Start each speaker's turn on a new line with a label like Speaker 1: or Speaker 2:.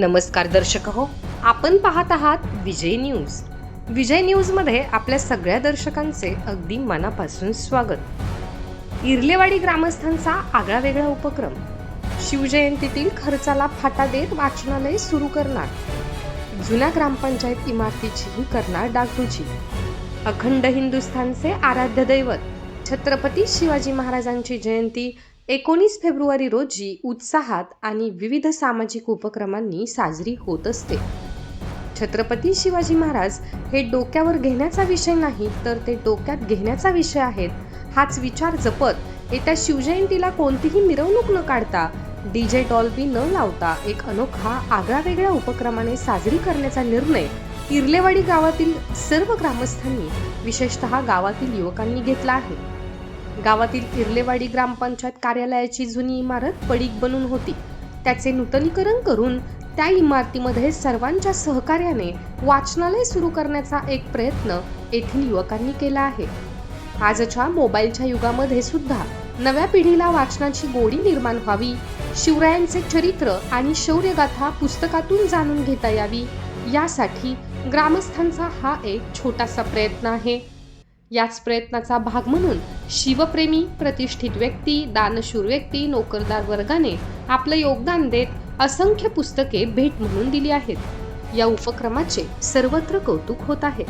Speaker 1: नमस्कार दर्शक हो आपण पाहत आहात विजय न्यूज. विजय न्यूजमध्ये आपल्या सगळ्या दर्शकांचे अगदी मनापासून स्वागत. इर्लेवाडी ग्रामस्थांचा आगळा वेगळा उपक्रम. शिवजयंतीतील खर्चाला फाटा देत वाचनालय सुरू करणार. जुन्या ग्रामपंचायत इमारतीचीही करणार डागडुजी. अखंड हिंदुस्थानचे आराध्य दैवत. छत्रपती शिवाजी महाराजांची जयंती एकोणीस फेब्रुवारी रोजी उत्साहात आणि विविध सामाजिक उपक्रमांनी साजरी होत असते. छत्रपती शिवाजी महाराज हे डोक्यावर घेण्याचा विषय नाही तर ते डोक्यात घेण्याचा विषय आहेत हाच विचार जपत येत्या शिवजयंतीला कोणतीही मिरवणूक न काढता डीजे डॉल्बी न लावता एक अनोखा आगळा वेगळ्या उपक्रमाने साजरी करण्याचा निर्णय इर्लेवाडी गावातील सर्व ग्रामस्थांनी विशेषतः गावातील युवकांनी घेतला आहे. गावातील इर्लेवाडी ग्रामपंचायत कार्यालयाची जुनी इमारत पडीक बनून होती. त्याचे नूतनीकरण करून त्या इमारतीमध्ये सर्वांच्या सहकार्याने वाचनालय सुरू करण्याचा एक प्रयत्न येथील युवकांनी केला आहे. आजच्या मोबाईलच्या युगामध्ये सुद्धा नव्या पिढीला वाचनाची गोडी निर्माण व्हावी शिवरायांचे चरित्र आणि शौर्यगाथा पुस्तकातून जाणून घेता यावी यासाठी ग्रामस्थांचा हा एक छोटासा प्रयत्न आहे. याच प्रयत्नाचा भाग म्हणून शिवप्रेमी प्रतिष्ठित व्यक्ती दानशूर व्यक्ती नोकरदार वर्गाने आपलं योगदान देत असंख्य पुस्तके भेट म्हणून दिली आहेत. या उपक्रमाचे सर्वत्र कौतुक होत आहे.